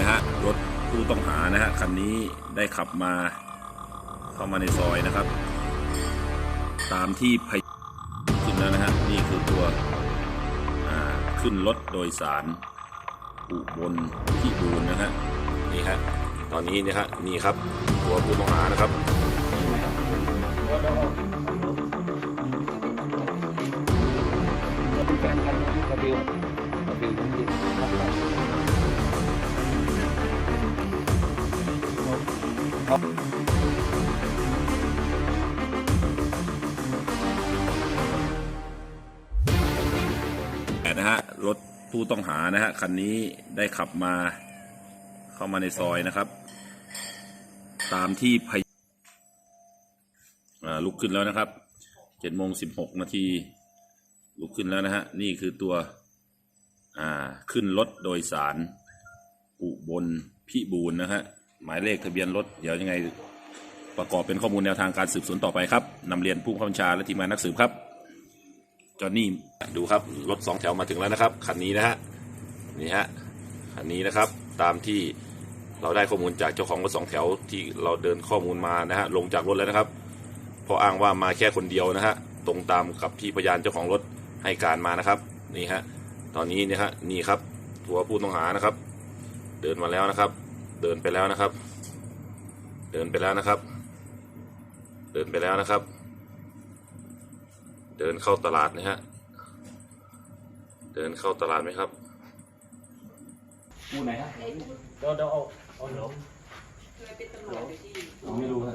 นะฮะรถผู้ต้องหานะฮะคันนี้ได้ขับมาเข้ามาในซอยนะครับ ตามที่พยขึ้นแล้วนะฮะนี่คือตัวขึ้นรถโดยสารอุบลพิบูลนะฮะนี่ฮะตอนนี้นะฮะนี่ครับตัวผู้ต้องหานะครับแฟนกันกับบิวกับบิว นะฮะรถผู้ต้องหานะฮะคันนี้ได้ขับมาเข้ามาในซอยนะครับ ตามที่พยลุกขึ้นแล้วนะครับเจ็ดโมงสิบหกนาทีลุกขึ้นแล้วนะฮะนี่คือตัวขึ้นรถโดยสารอุบลพิบูลนะฮะ หมายเลขทะเบียนรถเดี๋ยวยังไงประกอบเป็นข้อมูลแนวทางการสืบสวนต่อไปครับนำเรียนผู้บังคับบัญชาและทีมงานนักสืบครับจอหนนี่ดูครับรถสองแถวมาถึงแล้วนะครับคันนี้นะฮะนี่ฮะคันนี้นะครับตามที่เราได้ข้อมูลจากเจ้าของรถสองแถวที่เราเดินข้อมูลมานะฮะลงจากรถแล้วนะครับเพราะอ้างว่ามาแค่คนเดียวนะฮะตรงตามกับที่พยานเจ้าของรถให้การมานะครับนี่ฮะตอนนี้นี่ยฮะนี่ครับตัวผู้ต้องหานะครับ เดินมาแล้วนะครับ เดินไปแล้วนะครับ เดินไปแล้วนะครับ เดินไปแล้วนะครับ เดินเข้าตลาดนะฮะ เดินเข้าตลาดไหมครับกูไหนฮะเดี๋ยวเดี๋ยวเอาเอาหนูไม่รู้ฮะ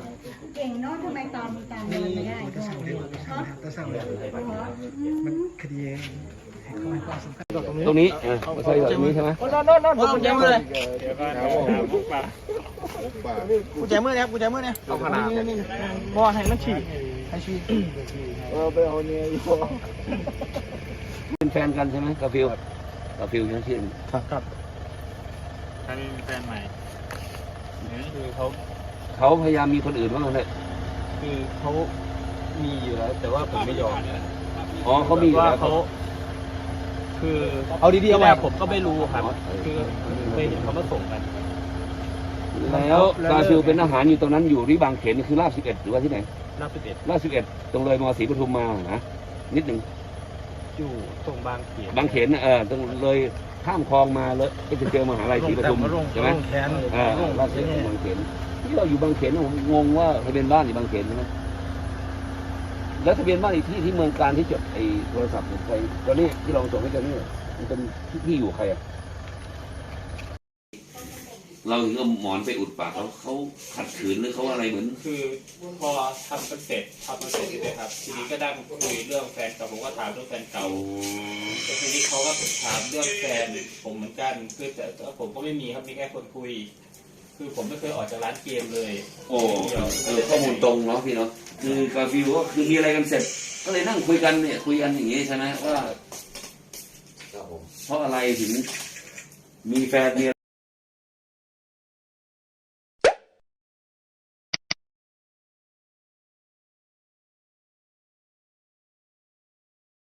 เก่งเนาะทำไมตามตามเดินไม่ได้ด้วยเนาะจะสั่งเลยมันคดีให้เขา ให้ความสำคัญตรงนี้เออไม่ใช่ตรงนี้ใช่ไหมโน่นโน่นโน่นกุญแจมือเลยกุญแจมือเนี่ยกุญแจมือเนี่ยเอาขนาดนี่บอให้มันฉีกให้ฉีกเป็นแฟนกันใช่ไหมกับบิวกับบิวยังเชื่อครับครับถ้าไม่มีแฟนใหม่นี่คือเขาเขาพยายามมีคนอื่นบ้างเลยคือเขามีอยู่แล้วแต่ว่าผมไม่ยอมอ๋อเขามีอยู่ว่าแล้วเขา คือเอาดีๆเอาที่แรไว้ กผมก็ไม่รู้ครับคือเคยเห็นเขามาส่งกัน แล้วกาฟิวเป็นอาหารอยู่ตรงนั้นอยู่ที่บางเขนนี่คือลาบสิบเอ็ดหรือว่าที่ไหนนับสิบเอ็ดลาบสิบเอ็ดตรงเลยมอศรีปทุมมานะนิดหนึ่งอยู่ตรงบางเขียนบางเขนน่ะเออตรงเลยข้ามคลองมาเลยก็จะเจอมหาลัยศรีปทุมใช่ไหมแขนเออลาดเสียงบางเขนที่เราอยู่บางเขนผมงงว่าทะเบียนบ้านอยู่บางเขนใช่ไหม แล้วทะเบียนบ้านอีกที่ที่เมืองการที่จดไอ้โทรศัพท์ของใครตอนนี้ที่เราส่งให้กันนี่มันเป็นที่ที่อยู่ใครอะเราถึงเอาหมอนไปอุดปากเขาเขาขัดขืนหรือเขาอะไรเหมือน คือพอทำกันเสร็จทำกันเสร็จใช่ไหมครับ ทีนี้ก็ได้คุยเรื่องแฟนเก่าผมก็ถามเรื่องแฟนเก่าแล้วทีนี้เขาก็ถามเรื่องแฟนผมเหมือนกันคือแต่แต่ผมก็ไม่มีครับมีแค่คนคุย คือผมไม่เคยออกจากร้านเกมเลยโอ้เออข้อมูลตรงเนาะพี่เนาะ คือกาฟิวก็คือมีอะไรกันเสร็จ ก็เลยนั่งคุยกันเนี่ยคุยกันอย่างงี้ใช่ไหมว่าเพราะอะไรถึงมีแฟนมี